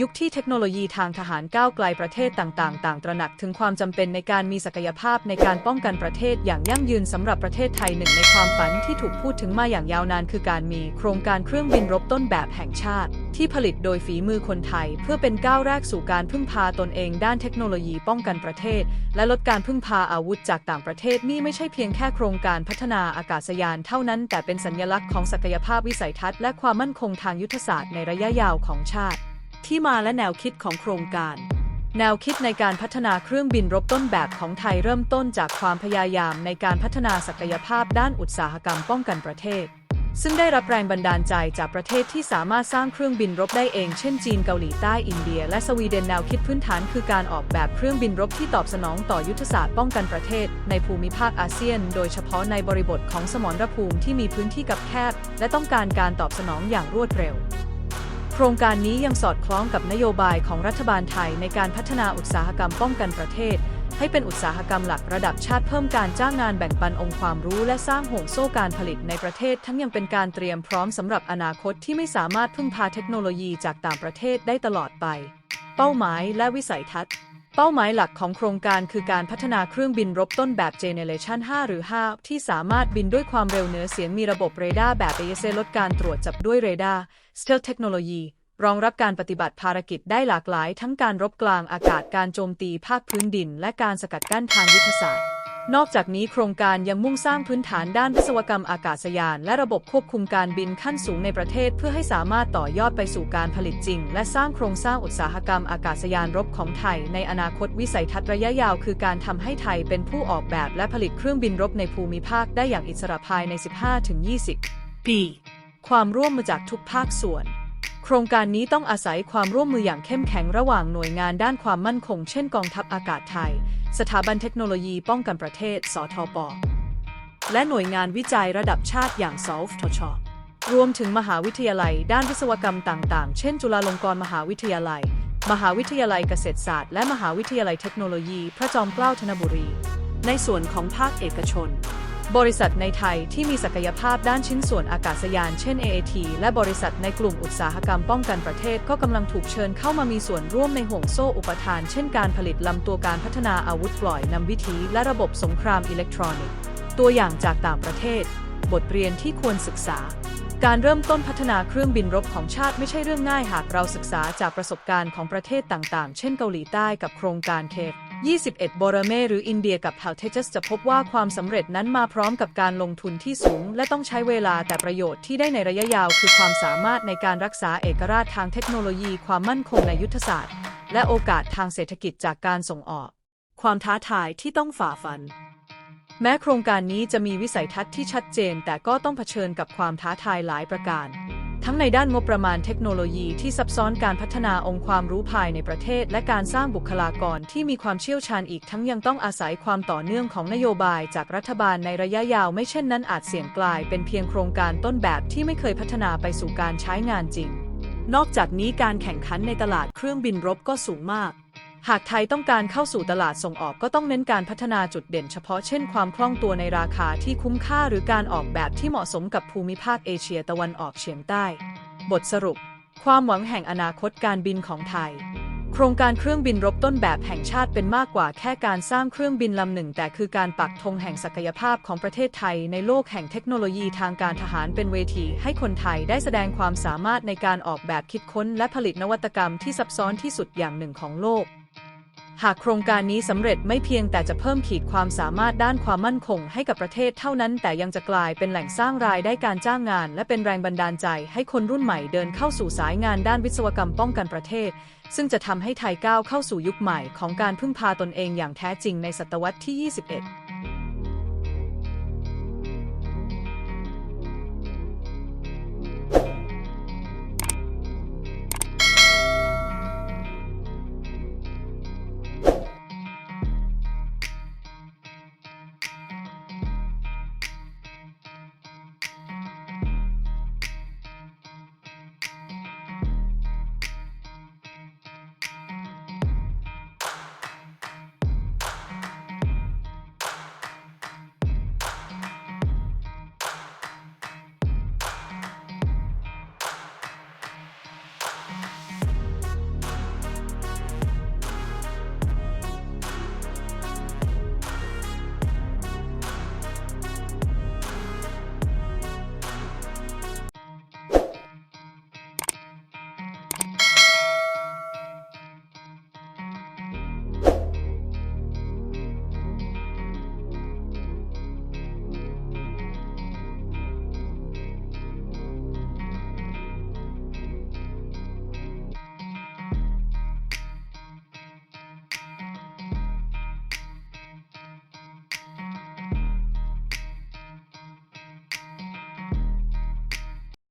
ยุคที่เทคโนโลยีทางทหารก้าวไกลประเทศต่างๆ ต่างตระหนักถึงความจำเป็นในการมีศักยภาพในการป้องกันประเทศอย่างยั่งยืนสำหรับประเทศไทยหนึ่งในความฝันที่ถูกพูดถึงมาอย่างยาวนาน คือการมีโครงการเครื่องบินรบต้นแบบแห่งชาติ ที่ผลิตโดยฝีมือคนไทย เพื่อเป็นก้าวแรกสู่การพึ่งพาตนเองด้านเทคโนโลยีป้องกันประเทศ และลดการพึ่งพาอาวุธจากต่างประเทศนี่ไม่ใช่เพียงแค่โครงการพัฒนาอากาศยานเท่านั้น แต่เป็นสัญลักษณ์ของศักยภาพวิสัยทัศน์และความมั่นคงทางยุทธศาสตร์ในระยะยาวของชาติ ที่มาและแนวคิดของโครงการ แนวคิดในการพัฒนาเครื่องบินรบต้นแบบของไทยเริ่มต้นจากความพยายามในการพัฒนาศักยภาพด้านอุตสาหกรรมป้องกันประเทศ ซึ่งได้รับแรงบันดาลใจจากประเทศที่สามารถสร้างเครื่องบินรบได้เอง เช่นจีนเกาหลีใต้อินเดีย และสวีเดนแนวคิดพื้นฐานคือการออกแบบเครื่องบินรบที่ตอบสนองต่อยุทธศาสตร์ป้องกันประเทศ ในภูมิภาคอาเซียน โดยเฉพาะในบริบทของสมรภูมิที่มีพื้นที่กับแคบ และต้องการการตอบสนองอย่างรวดเร็ว ครงการนี้ยังสอดคล้องกับนโยบายของรัฐบาลไทยในการพัฒนาอุตสาหกรรมป้องกันประเทศ ให้เป็นอุตสาหกรรมหลักระดับชาติเพิ่มการจ้างงานแบ่งปันองค์ความรู้และสร้างห่วงโซ่การผลิตในประเทศ ทั้งยังเป็นการเตรียมพร้อมสำหรับอนาคตที่ไม่สามารถพึ่งพาเทคโนโลยีจากต่างประเทศได้ตลอดไป เป้าหมายและวิสัยทัศน์ เป้าหมายหลักของโครงการคือการพัฒนาเครื่องบินรบต้นแบบ Generation 5หรือ 5 ที่สามารถบินด้วยความเร็วเหนือเสียงมีระบบเรดาร์แบบ AESA ลดการตรวจจับด้วยเรดาร์ Stealth Technology รองรับการปฏิบัติภารกิจได้หลากหลาย ทั้งการรบกลางอากาศการโจมตีภาคพื้นดิน และการสกัดกั้นทางยุทธศาสตร์ นอกจากนี้โครงการยังมุ่งสร้างพื้นฐานด้านวิศวกรรมอากาศยาน และระบบควบคุมการบินขั้นสูงในประเทศ เพื่อให้สามารถต่อยอดไปสู่การผลิตจริง และสร้างโครงสร้างอุตสาหกรรมอากาศยานรบของไทย ในอนาคตวิสัยทัศน์ระยะยาว คือการทำให้ไทยเป็นผู้ออกแบบและผลิตเครื่องบินรบในภูมิภาคได้อย่างอิสระภายใน 15-20 ปี ความร่วมมือจากทุกภาคส่วน ครงการนี้ต้องอาศัยความร่วมมืออย่างเข้มแข็งระหว่างหน่วยงานด้านความมั่นคง เช่นกองทัพอากาศไทย สถาบันเทคโนโลยีป้องกันประเทศ สทป และหน่วยงานวิจัยระดับชาติอย่างสฟทช รวมถึงมหาวิทยาลัยด้านวิศวกรรมต่างๆ เช่น จุฬาลงกรณ์มหาวิทยาลัย มหาวิทยาลัยเกษตรศาสตร์ และมหาวิทยาลัยเทคโนโลยี พระจอมเกล้าธนบุรี ในส่วนของภาคเอกชน บริษัทในไทยที่มีศักยภาพด้านชิ้นส่วนอากาศยานเช่น AAT และบริษัทในกลุ่มอุตสาหกรรมป้องกันประเทศก็กำลังถูกเชิญเข้ามามีส่วนร่วมในห่วงโซ่อุปทาน เช่นการผลิตลำตัวการพัฒนาอาวุธปล่อยนำวิธีและระบบสงครามอิเล็กทรอนิกส์ ตัวอย่างจากต่างประเทศ บทเรียนที่ควรศึกษา การเริ่มต้นพัฒนาเครื่องบินรบของชาติไม่ใช่เรื่องง่ายหากเราศึกษาจากประสบการณ์ของประเทศต่างๆ เช่นเกาหลีใต้กับโครงการเคฟ21 บอรเมหรืออินเดียกับ h a l t e j u s จะพบว่าความสำเร็จนั้นมาพร้อมกับการลงทุนที่สูง และต้องใช้เวลาแต่ประโยชน์ที่ได้ในระยะยาว คือความสามารถในการรักษาเอกราชทางเทคโนโลยี ความมั่นคงในยุทธศาสตร์ และโอกาสทางเศรษฐกิจจากการส่งออก ความท้าทายที่ต้องฝ่าฟัน แม้โครงการนี้จะมีวิสัยทัศน์ที่ชัดเจน แต่ก็ต้องเผชิญกับความท้าทายหลายประการ ทั้งในด้านงบประมาณเทคโนโลยีที่ซับซ้อนการพัฒนาองค์ความรู้ภายในประเทศ และการสร้างบุคลากรที่มีความเชี่ยวชาญอีกทั้งยังต้องอาศัยความต่อเนื่องของนโยบายจากรัฐบาลในระยะยาวไม่เช่นนั้นอาจเสี่ยงกลายเป็นเพียงโครงการต้นแบบที่ไม่เคยพัฒนาไปสู่การใช้งานจริง นอกจากนี้การแข่งขันในตลาดเครื่องบินรบก็สูงมาก หากไทยต้องการเข้าสู่ตลาดส่งออกก็ต้องเน้นการพัฒนาจุดเด่นเฉพาะเช่นความคล่องตัวในราคาที่คุ้มค่าหรือการออกแบบที่เหมาะสมกับภูมิภาคเอเชียตะวันออกเฉียงใต้ บทสรุป ความหวังแห่งอนาคตการบินของไทย โครงการเครื่องบินรบต้นแบบแห่งชาติเป็นมากกว่าแค่การสร้างเครื่องบินลำหนึ่ง แต่คือการปักธงแห่งศักยภาพของประเทศไทย ในโลกแห่งเทคโนโลยีทางการทหารเป็นเวที ให้คนไทยได้แสดงความสามารถในการออกแบบคิดค้น และผลิตนวัตกรรมที่ซับซ้อนที่สุดอย่างหนึ่งของโลก หากโครงการนี้สำเร็จไม่เพียงแต่จะเพิ่มขีดความสามารถด้านความมั่นคงให้กับประเทศเท่านั้น แต่ยังจะกลายเป็นแหล่งสร้างรายได้การจ้างงาน และเป็นแรงบันดาลใจให้คนรุ่นใหม่เดินเข้าสู่สายงานด้านวิศวกรรมป้องกันประเทศ ซึ่งจะทำให้ไทยก้าวเข้าสู่ยุคใหม่ของการพึ่งพาตนเองอย่างแท้จริงในศตวรรษที่ 21